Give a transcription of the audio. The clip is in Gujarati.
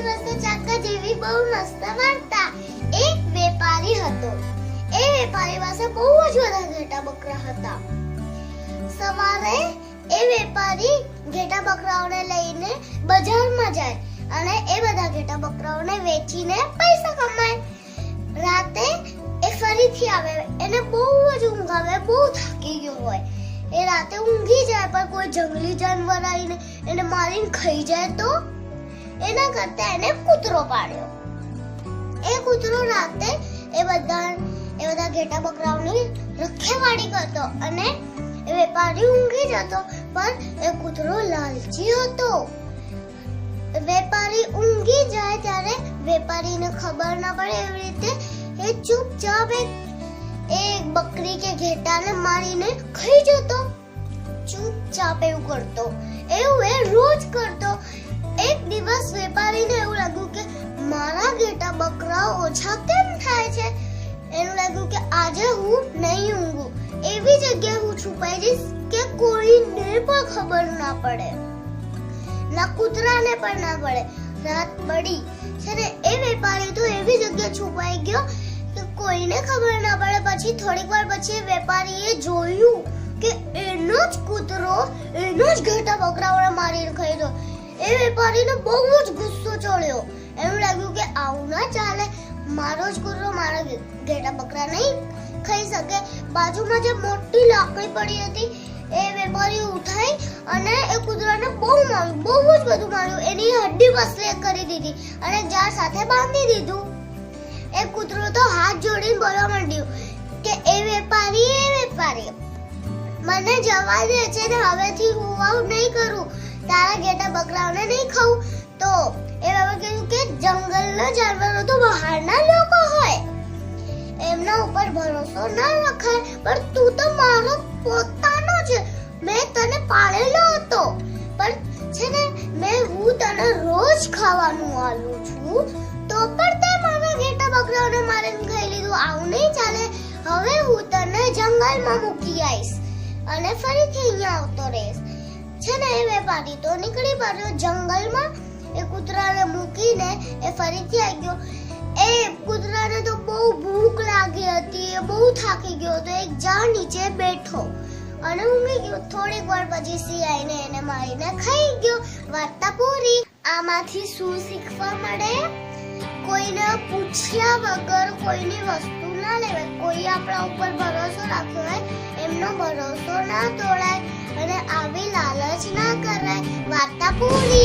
બહુ મસ્ત વાર્તા. એક વેપારી હતો. એ વેપારી પાસે બહુ જ બધા ઘેટા બકરા હતા. સવારે એ વેપારી ઘેટા બકરાઓને લઈને બજારમાં જાય અને એ બધા ઘેટા બકરાઓને વેચીને પૈસા કમાય. રાતે એ ફરીથી આવે. એને બહુ જ ઊંઘ આવે, બહુ થાકી ગયો હોય. એ રાતે ઊંઘી જાય, પણ કોઈ જંગલી જાનવર આવીને એને મારીને ખાઈ જાય તો એના કરતા એને કૂતરો પાડ્યો. એ કૂતરો રાતે એ બધા એ બધા ઘેટા બકરાઓની રખેવાળી કરતો અને એ વેપારી ઊંઘી જતો, પણ એ કૂતરો લાલચી હતો. વેપારી ઊંઘી જાય ત્યારે વેપારીને ખબર ના પડે એવી રીતે એ ચૂપચાપ એક એક બકરી કે ઘેટાને મારીને ખાઈ જતો. ચૂપચાપ એવું કરતો. એવું એ રોજ કરતો. દિવસ વેપારીને એવું લાગ્યું કે મારા ઘેટા બકરા ઓછા કેમ થાય છે? એનું લાગ્યું કે આજે હું નહીં ઊંઘું. એવી જગ્યાએ હું છુપાઈ જઈશ કે કોઈને પણ ખબર ના પડે. ના કૂતરાને પણ ના પડે. રાત પડી. છે ને, એ વેપારી તો એવી જગ્યાએ છુપાઈ ગયો કે કોઈને ખબર ના પડે. પછી થોડીક વાર પછી વેપારીએ જોયું કે એનો જ કૂતરો, એનો જ ઘેટા બકરાઓને મારીને ખાઈ ગયો. એ વેપારીને બહુ જ ગુસ્સો ચડ્યો. એમ લાગ્યું કે આવું ના ચાલે. મારો જ કૂતરો મારા ઘેટા બકરા નહીં ખાઈ શકે. બાજુમાં જે મોટી લાકડી પડી હતી, એ વેપારી ઉઠાઈ અને એ કૂતરાને બહુ માર્યું, બહુ જ બધું માર્યું. એની હડ્ડી પસલે કરી દીધી અને જાર સાથે બાંધી દીધું. એ કૂતરો તો હાથ જોડીને બોલવા માંડ્યું કે, એ વેપારી એ વેપારી. મને જવા દે છે ને, હવેથી હું આવું નહીં કરું. તારા ઘેટા બકરાઓને નહીં ખાવું તો એ બાબા કીધું કે જંગલના જાનવરો તો બહારના લોકો હોય. એમના ઉપર ભરોસો ના રખાય, પણ તું તો મારો પોતાનો છે. મેં તને પાળેલો હતો. પણ છે ને, મેં હું તને રોજ ખાવાનું આલું છું. તો પણ તે મારા ઘેટા બકરાઓને મારીને ખાઈ લીધું, આવું નહીં ચાલે. હવે હું તને જંગલમાં મૂકી આવીશ અને ફરીથી અહીંયા આવતો રહીશ. છે ને એ વેપારી તો નીકળી પડ્યો જંગલમાં. એ કૂતરાને મૂકીને એ ફરીથી આવી ગયો. એ કૂતરાને તો બહુ ભૂખ લાગી હતી, એ બહુ થાકી ગયો તો એક ઝાડ નીચે બેઠો અને ઊંઘી ગયો. થોડીક વાર પછી સિંહ આવીને એને મારીને ખાઈ ગયો. વાર્તા પૂરી. આમાંથી શું શીખવા મળે? કોઈને પૂછ્યા વગર કોઈની વસ્તુ ના લેવાય. કોઈ આપણા ઉપર ભરોસો રાખ્યો હોય, એમનો ભરોસો ના તોડાય. અને આવી લાલચ ના કરાય વાર્તા પૂરી